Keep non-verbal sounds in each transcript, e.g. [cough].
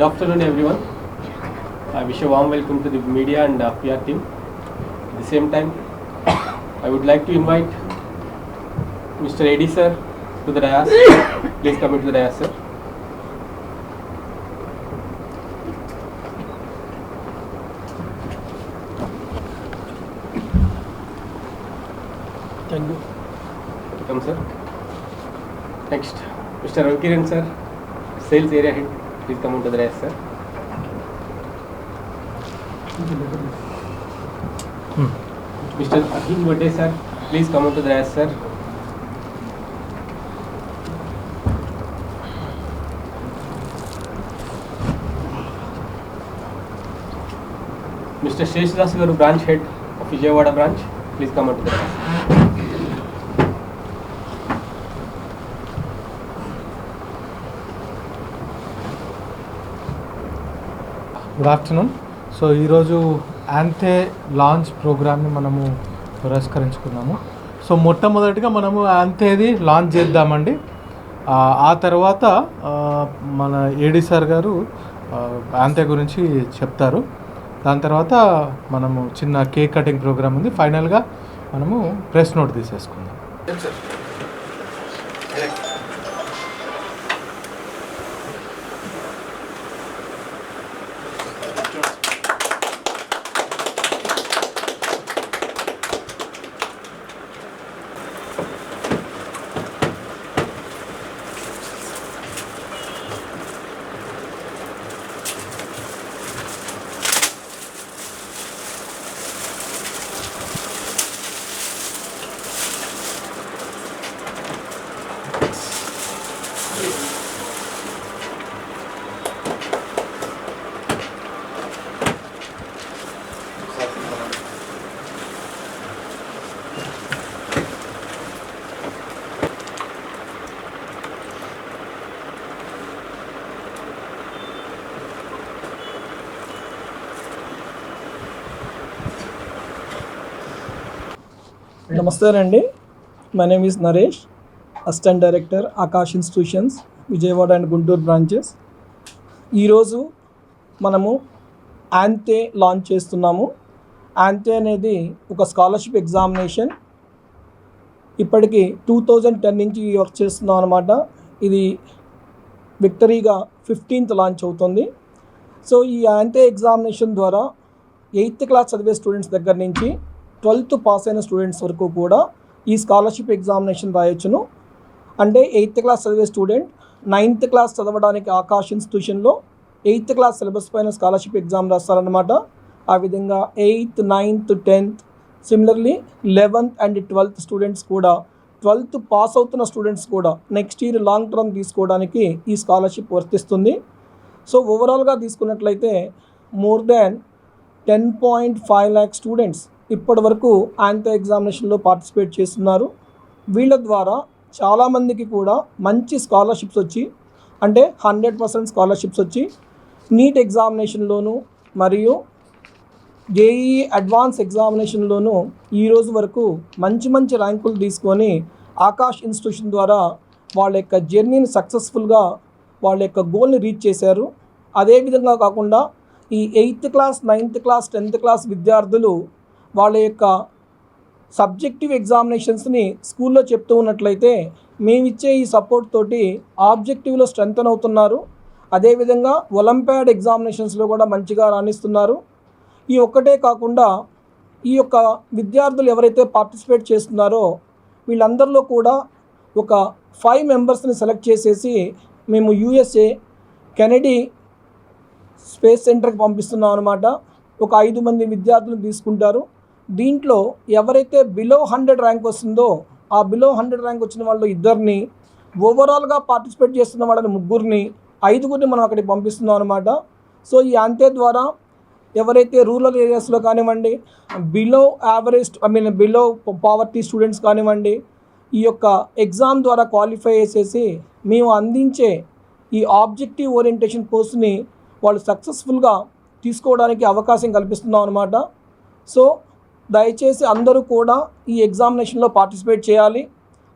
Good afternoon, everyone. I wish a warm welcome to the media and uh, PR team. At the same time, [coughs] I would like to invite Mr. Eddy sir to the dais. [coughs] Please come into the dais, sir. Thank you. Welcome, sir. Next, Mr. Ravikiran sir, sales area head. Please come into the dais, sir. Mr. Akhil Vade sir, please come onto the dais, sir. Mr. Sheshdas Garu, branch head of Vijayawada branch, please come onto the dais. Good afternoon so ఈరోజు ANTHE launch ప్రోగ్రామ్ని మనము పురస్కరించుకున్నాము. So మొట్టమొదటిగా మనము యాంతేది launch చేద్దామండి. ఆ, తర్వాత మన AD sir గారు యాంతే గురించి చెప్తారు. దాని తర్వాత మనము చిన్న కేక్ కటింగ్ ప్రోగ్రామ్ ఉంది. ఫైనల్గా మనము ప్రెస్ నోట్ తీసేసుకుందాం. నమస్తే అండి my name is Naresh assistant director Aakash institutions Vijayawada and Guntur branches ఈరోజు మనము యాంతే లాంచ్ చేస్తున్నాము. యాంతే అనేది ఒక స్కాలర్షిప్ ఎగ్జామినేషన్ ఇప్పటికి టూ థౌజండ్ టెన్ నుంచి వర్క్ చేస్తున్నాం అనమాట ఇది విక్టరీగా ఫిఫ్టీన్త్ లాంచ్ అవుతుంది. సో ఈ యాంతే ఎగ్జామినేషన్ ద్వారా ఎయిత్ క్లాస్ చదివే స్టూడెంట్స్ దగ్గర నుంచి ట్వెల్త్ పాస్ అయిన స్టూడెంట్స్ వరకు కూడా ఈ స్కాలర్షిప్ ఎగ్జామినేషన్ రాయొచ్చును. అంటే ఎయిత్ క్లాస్ చదివే స్టూడెంట్ నైన్త్ క్లాస్ చదవడానికి ఆకాష్ ఇన్స్టిట్యూషన్లో ఎయిత్ క్లాస్ సిలబస్ పైన స్కాలర్షిప్ ఎగ్జామ్ రాస్తారనమాట ఆ విధంగా eighth ninth tenth similarly eleventh and twelfth students కూడా ట్వెల్త్ పాస్ అవుతున్న స్టూడెంట్స్ కూడా నెక్స్ట్ ఇయర్ లాంగ్ టర్మ్ తీసుకోవడానికి ఈ స్కాలర్షిప్ వర్తిస్తుంది. సో ఓవరాల్గా తీసుకున్నట్లయితే more than ten point five lakh students ఇప్పటి వరకు ఆంతో ఎగ్జామినేషన్లో పార్టిసిపేట్ చేస్తున్నారు. వీళ్ళ ద్వారా చాలామందికి కూడా మంచి స్కాలర్షిప్స్ వచ్చి అంటే హండ్రెడ్ పర్సెంట్ స్కాలర్షిప్స్ వచ్చి నీట్ ఎగ్జామినేషన్లోను మరియు జేఈ అడ్వాన్స్ ఎగ్జామినేషన్లోనూ ఈ రోజు వరకు మంచి మంచి ర్యాంకులు తీసుకొని ఆకాష్ ఇన్స్టిట్యూషన్ ద్వారా వాళ్ళ యొక్క జర్నీని సక్సెస్ఫుల్గా వాళ్ళ యొక్క గోల్ని రీచ్ చేశారు. అదేవిధంగా కాకుండా ఈ eighth class ninth class tenth class విద్యార్థులు వాళ్ళ యొక్క సబ్జెక్టివ్ ఎగ్జామినేషన్స్ని స్కూల్లో చెప్తూ ఉన్నట్లయితే మేమిచ్చే ఈ సపోర్ట్ తోటి ఆబ్జెక్టివ్లో స్ట్రెంగ్తన్ అవుతున్నారు. అదేవిధంగా ఒలింపియాడ్ ఎగ్జామినేషన్స్లో కూడా మంచిగా రాణిస్తున్నారు. ఈ ఒక్కటే కాకుండా ఈ యొక్క విద్యార్థులు ఎవరైతే పార్టిసిపేట్ చేస్తున్నారో వీళ్ళందరిలో కూడా ఒక ఫైవ్ మెంబర్స్ని సెలెక్ట్ చేసేసి మేము యూఎస్ఏ కెనడీ స్పేస్ సెంటర్కి పంపిస్తున్నాం అనమాట ఒక ఐదు మంది విద్యార్థులను తీసుకుంటారు. దీంట్లో ఎవరైతే బిలో హండ్రెడ్ ర్యాంక్ వస్తుందో ఆ బిలో హండ్రెడ్ ర్యాంక్ వచ్చిన వాళ్ళు ఇద్దరిని ఓవరాల్గా పార్టిసిపేట్ చేస్తున్న వాళ్ళని ముగ్గురిని ఐదుగురిని మనం అక్కడికి పంపిస్తున్నాం అనమాట సో ఈ అంతే ద్వారా ఎవరైతే రూరల్ ఏరియాస్లో కానివ్వండి below average I mean below poverty students కానివ్వండి ఈ యొక్క ఎగ్జామ్ ద్వారా క్వాలిఫై చేసేసి మేము అందించే ఈ ఆబ్జెక్టివ్ ఓరియంటేషన్ కోర్సుని వాళ్ళు సక్సెస్ఫుల్గా తీసుకోవడానికి అవకాశం కల్పిస్తున్నాం అనమాట సో దయచేసి అందరూ కూడా ఈ ఎగ్జామినేషన్లో పార్టిసిపేట్ చేయాలి.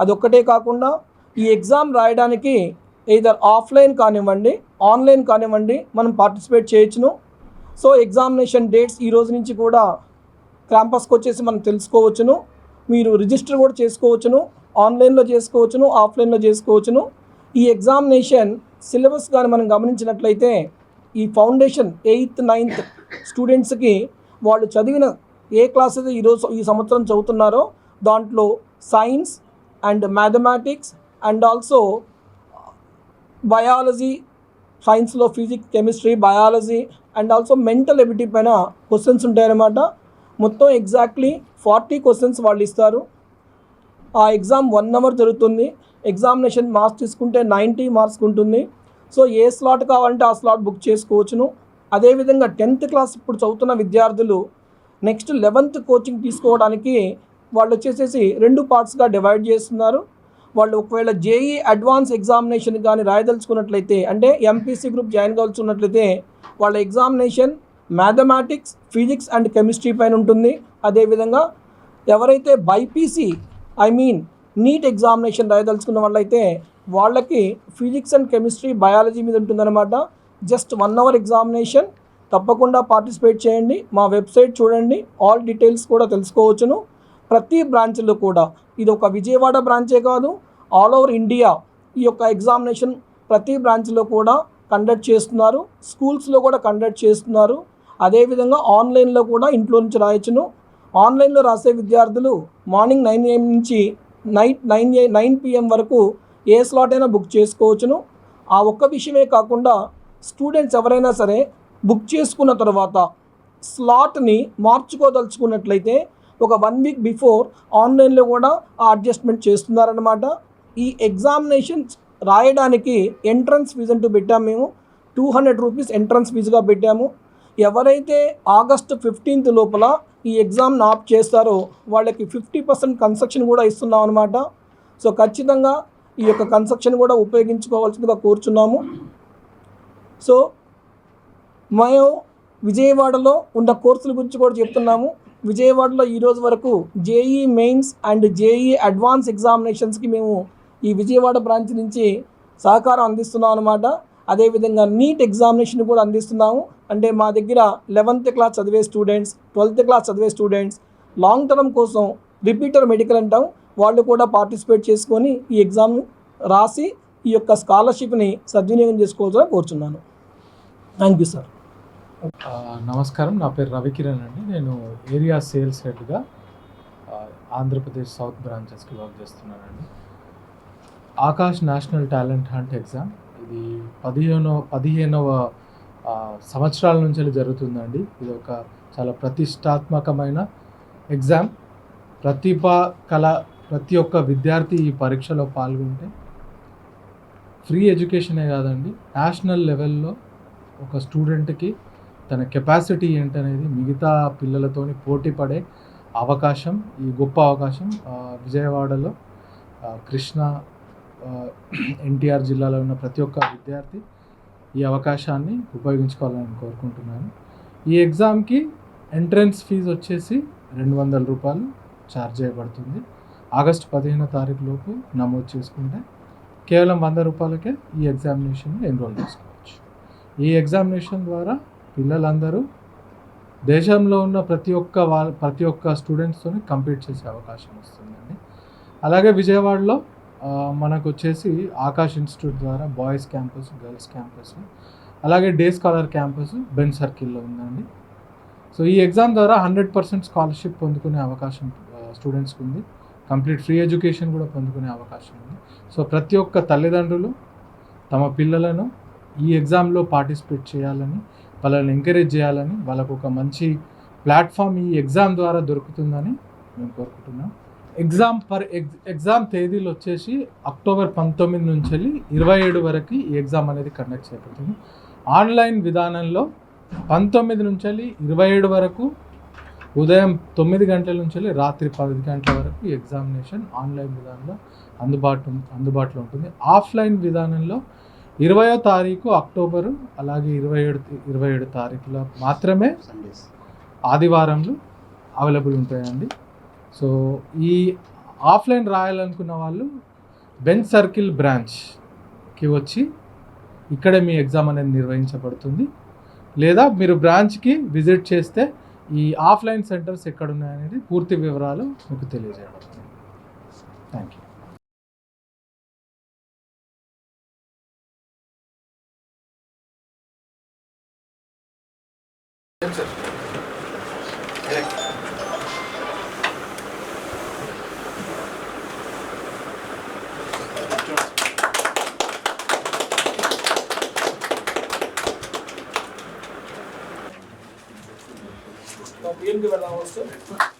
అదొక్కటే కాకుండా ఈ ఎగ్జామ్ రాయడానికి ఎయిదర్ ఆఫ్లైన్ కానివ్వండి ఆన్లైన్ కానివ్వండి మనం పార్టిసిపేట్ చేయొచ్చును. సో ఎగ్జామినేషన్ డేట్స్ ఈ రోజు నుంచి కూడా క్యాంపస్కి వచ్చేసి మనం తెలుసుకోవచ్చును. మీరు రిజిస్టర్ కూడా చేసుకోవచ్చును. ఆన్లైన్లో చేసుకోవచ్చును ఆఫ్లైన్లో చేసుకోవచ్చును. ఈ ఎగ్జామినేషన్ సిలబస్ కానీ మనం గమనించినట్లయితే ఈ ఫౌండేషన్ ఎయిత్ నైన్త్ స్టూడెంట్స్కి వాళ్ళు చదివిన ఏ క్లాస్ అయితే ఈరోజు ఈ సంవత్సరం చదువుతున్నారో దాంట్లో science and mathematics and also biology సైన్స్లో physics chemistry biology and also mental ability పైన క్వశ్చన్స్ ఉంటాయన్నమాట. మొత్తం ఎగ్జాక్ట్లీ ఫార్టీ క్వశ్చన్స్ వాళ్ళు ఇస్తారు. ఆ ఎగ్జామ్ వన్ అవర్ జరుగుతుంది. ఎగ్జామినేషన్ మార్క్స్ తీసుకుంటే నైంటీ మార్క్స్ ఉంటుంది. సో ఏ స్లాట్ కావాలంటే ఆ స్లాట్ బుక్ చేసుకోవచ్చును. అదేవిధంగా టెన్త్ క్లాస్ ఇప్పుడు చదువుతున్న విద్యార్థులు నెక్స్ట్ లెవెన్త్ కోచింగ్ తీసుకోవడానికి వాళ్ళు వచ్చేసేసి రెండు పార్ట్స్గా డివైడ్ చేస్తున్నారు. వాళ్ళు ఒకవేళ జేఈ అడ్వాన్స్ ఎగ్జామినేషన్ కానీ రాయదలుచుకున్నట్లయితే అంటే ఎంపీసీ గ్రూప్ జాయిన్ కావాల్సున్నట్లయితే వాళ్ళ examination mathematics physics and chemistry పైన ఉంటుంది. అదేవిధంగా ఎవరైతే BiPC I mean NEET examination రాయదలుచుకున్న వాళ్ళైతే వాళ్ళకి ఫిజిక్స్ అండ్ కెమిస్ట్రీ బయాలజీ మీద ఉంటుందన్నమాట. జస్ట్ వన్ అవర్ ఎగ్జామినేషన్ తప్పకుండా పార్టిసిపేట్ చేయండి. మా వెబ్సైట్ చూడండి. ఆల్ డీటెయిల్స్ కూడా తెలుసుకోవచ్చును. ప్రతి బ్రాంచ్లో కూడా. ఇది ఒక విజయవాడ బ్రాంచే కాదు. ఆల్ ఓవర్ ఇండియా ఈ యొక్క ఎగ్జామినేషన్ ప్రతి బ్రాంచ్లో కూడా కండక్ట్ చేస్తున్నారు. స్కూల్స్లో కూడా కండక్ట్ చేస్తున్నారు. అదేవిధంగా ఆన్లైన్లో కూడా ఇంట్లో నుంచి రాయొచ్చును. ఆన్లైన్లో రాసే విద్యార్థులు మార్నింగ్ నైన్ ఏఎం నుంచి night nine a nine PM వరకు ఏ స్లాట్ అయినా బుక్ చేసుకోవచ్చును. ఆ ఒక్క విషయమే కాకుండా స్టూడెంట్స్ ఎవరైనా సరే బుక్ చేసుకున్న తర్వాత స్లాట్ని మార్చుకోదలుచుకున్నట్లయితే ఒక వన్ వీక్ బిఫోర్ ఆన్లైన్లో కూడా ఆ అడ్జస్ట్మెంట్ చేస్తున్నారనమాట ఈ ఎగ్జామినేషన్స్ రాయడానికి ఎంట్రన్స్ ఫీజు అంటూ పెట్టాము మేము. టూ హండ్రెడ్ రూపీస్ ఎంట్రన్స్ ఫీజుగా పెట్టాము. ఎవరైతే ఆగస్టు ఫిఫ్టీన్త్ లోపల ఈ ఎగ్జామ్ని ఆప్ చేస్తారో వాళ్ళకి ఫిఫ్టీ పర్సెంట్ కన్స్ట్రక్షన్ కూడా ఇస్తున్నాం అనమాట సో ఖచ్చితంగా ఈ యొక్క కన్స్ట్రక్షన్ కూడా ఉపయోగించుకోవాల్సిందిగా కోరుచున్నాము. సో మేము విజయవాడలో ఉన్న కోర్సుల గురించి కూడా చెప్తున్నాము. విజయవాడలో ఈరోజు వరకు JEE mains and JEE advance ఎగ్జామినేషన్స్కి మేము ఈ విజయవాడ బ్రాంచ్ నుంచి సహకారం అందిస్తున్నాం అనమాట అదేవిధంగా నీట్ ఎగ్జామినేషన్ కూడా అందిస్తున్నాము. అంటే మా దగ్గర లెవెన్త్ క్లాస్ చదివే స్టూడెంట్స్ ట్వెల్త్ క్లాస్ చదివే స్టూడెంట్స్ లాంగ్ టర్మ్ కోసం రిపీటర్ మెడికల్ అంటాం. వాళ్ళు కూడా పార్టిసిపేట్ చేసుకొని ఈ ఎగ్జామ్ రాసి ఈ యొక్క స్కాలర్షిప్ని సద్వినియోగం చేసుకోవాలని కోరుచున్నాను. Thank you sir. నమస్కారం. నా పేరు రవికిరణ్ అండి. నేను ఏరియా సేల్స్ హెడ్గా ఆంధ్రప్రదేశ్ సౌత్ బ్రాంచెస్కి వర్క్ చేస్తున్నానండి. Aakash national talent hunt exam. ఇది పదిహేనవ పదిహేనవ సంవత్సరాల నుంచి జరుగుతుందండి. ఇది ఒక చాలా ప్రతిష్టాత్మకమైన ఎగ్జామ్. ప్రతిభ కళ ప్రతి ఒక్క విద్యార్థి ఈ పరీక్షలో పాల్గొంటే ఫ్రీ ఎడ్యుకేషనే కాదండి. నేషనల్ లెవెల్లో ఒక స్టూడెంట్కి తన కెపాసిటీ ఏంటనేది మిగతా పిల్లలతోని పోటీ పడే అవకాశం ఈ గొప్ప అవకాశం విజయవాడలో కృష్ణ ఎన్టీఆర్ జిల్లాలో ఉన్న ప్రతి ఒక్క విద్యార్థి ఈ అవకాశాన్ని ఉపయోగించుకోవాలని కోరుకుంటున్నాను. ఈ ఎగ్జామ్కి ఎంట్రన్స్ ఫీజు వచ్చేసి రెండు వందల రూపాయలు ఛార్జ్ చేయబడుతుంది. ఆగస్టు పదిహేనో తారీఖు లోపు నమోదు చేసుకుంటే కేవలం వంద రూపాయలకే ఈ ఎగ్జామినేషన్ ఎన్రోల్ చేసుకోవచ్చు. ఈ ఎగ్జామినేషన్ ద్వారా పిల్లలందరూ దేశంలో ఉన్న ప్రతి ఒక్క వాళ్ళ ప్రతి ఒక్క స్టూడెంట్స్తో కంప్లీట్ చేసే అవకాశం వస్తుందండి. అలాగే విజయవాడలో మనకు వచ్చేసి ఆకాష్ ఇన్స్టిట్యూట్ ద్వారా బాయ్స్ క్యాంపస్ గర్ల్స్ క్యాంపస్ అలాగే డే స్కాలర్ క్యాంపస్ బెన్ సర్కిల్లో ఉందండి. సో ఈ ఎగ్జామ్ ద్వారా హండ్రెడ్ పర్సెంట్ స్కాలర్షిప్ పొందుకునే అవకాశం స్టూడెంట్స్కి ఉంది కంప్లీట్ ఫ్రీ ఎడ్యుకేషన్ కూడా పొందుకునే అవకాశం ఉంది. సో ప్రతి ఒక్క తల్లిదండ్రులు తమ పిల్లలను ఈ ఎగ్జామ్లో పార్టిసిపేట్ చేయాలని వాళ్ళని ఎంకరేజ్ చేయాలని వాళ్ళకు ఒక మంచి ప్లాట్ఫామ్ ఈ ఎగ్జామ్ ద్వారా దొరుకుతుందని మేము కోరుకుంటున్నాం. ఎగ్జామ్ పర్ ఎగ్ ఎగ్జామ్ తేదీలు వచ్చేసి అక్టోబర్ పంతొమ్మిది నుంచి వెళ్ళి ఇరవై ఏడు వరకు ఈ ఎగ్జామ్ అనేది కండక్ట్ చేయబడుతుంది ఆన్లైన్ విధానంలో పంతొమ్మిది నుంచి వెళ్ళి ఇరవై ఏడు వరకు ఉదయం తొమ్మిది గంటల నుంచి వెళ్ళి రాత్రి పది గంటల వరకు ఎగ్జామినేషన్ ఆన్లైన్ విధానంలో అందుబాటు అందుబాటులో ఉంటుంది. ఆఫ్లైన్ విధానంలో ఇరవయో తారీఖు అక్టోబరు అలాగే ఇరవై ఏడు ఇరవై ఏడు తారీఖులో మాత్రమే ఆదివారంలో అవైలబుల్ ఉంటాయండి. సో ఈ ఆఫ్లైన్ రాయాలనుకున్న వాళ్ళు బెంచ్ సర్కిల్ బ్రాంచ్కి వచ్చి ఇక్కడే మీ ఎగ్జామ్ అనేది నిర్వహించబడుతుంది. లేదా మీరు బ్రాంచ్కి విజిట్ చేస్తే ఈ ఆఫ్లైన్ సెంటర్స్ ఎక్కడ ఉన్నాయనేది పూర్తి వివరాలు మీకు తెలియజేయబడుతుంది. Thank you Thanks, sir. Correct. Thank you.